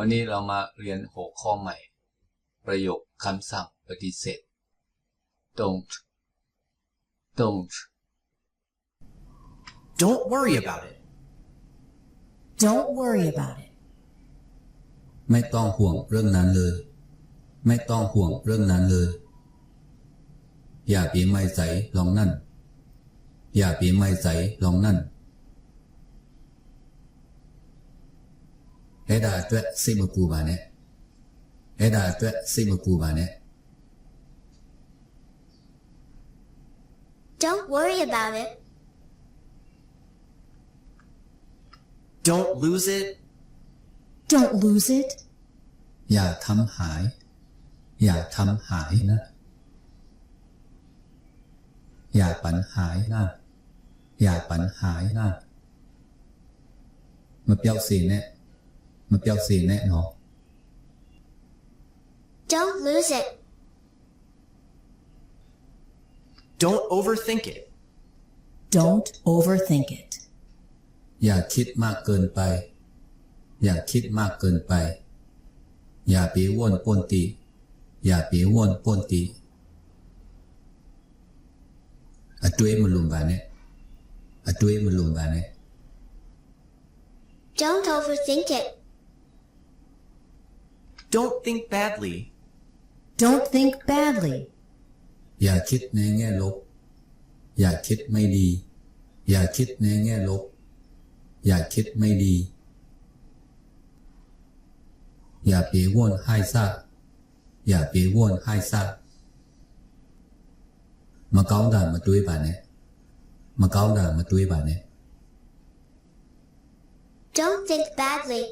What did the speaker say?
วันนี้เรามาเรียนหัวข้อใหม่ ประโยคคำสั่งปฏิเสธ don't don't Don't worry about it. Don't worry about it. ไม่ต้องห่วงเรื่องนั้นเลย ไม่ต้องห่วงเรื่องนั้นเลย อย่าปีไม่ใสลองนั่น อย่าปีไม่ใสลองนั่น အဲ့ဒါအတွက်စိတ်မပူပါနဲ့အဲ့ဒါအတွက်စိတ်မပူပါနဲ့ Don't worry about it. Don't lose it. Don't lose it. อย่าทำหาย อย่าทำหายนะ อย่าปัญหายนะ อย่าปัญหายนะมาเปียวสีแน่ มาเปียวสีแน่เนาะ Don't lose it. Don't overthink it. Don't overthink it. อย่าคิดมากเกินไป อย่าคิดมากเกินไป อย่าไปว่วนป้วนตี อย่าไปว่วนป้วนตีအတွေးမလွန်ပါနဲ့အတွေးမလွန်ပါနဲ့ Don't overthink it. Don't think badly Don't think badly อย่าคิดในแง่ลบ อย่าคิดไม่ดี อย่าคิดในแง่ลบ อย่าคิดไม่ดี อย่าเปรวนให้ซาอย่าเปรวนให้ซามาเก้าด่ามาด้วยบาเนี่ยมาเก้าด่ามาด้วยบาเนี่ย Don't think badly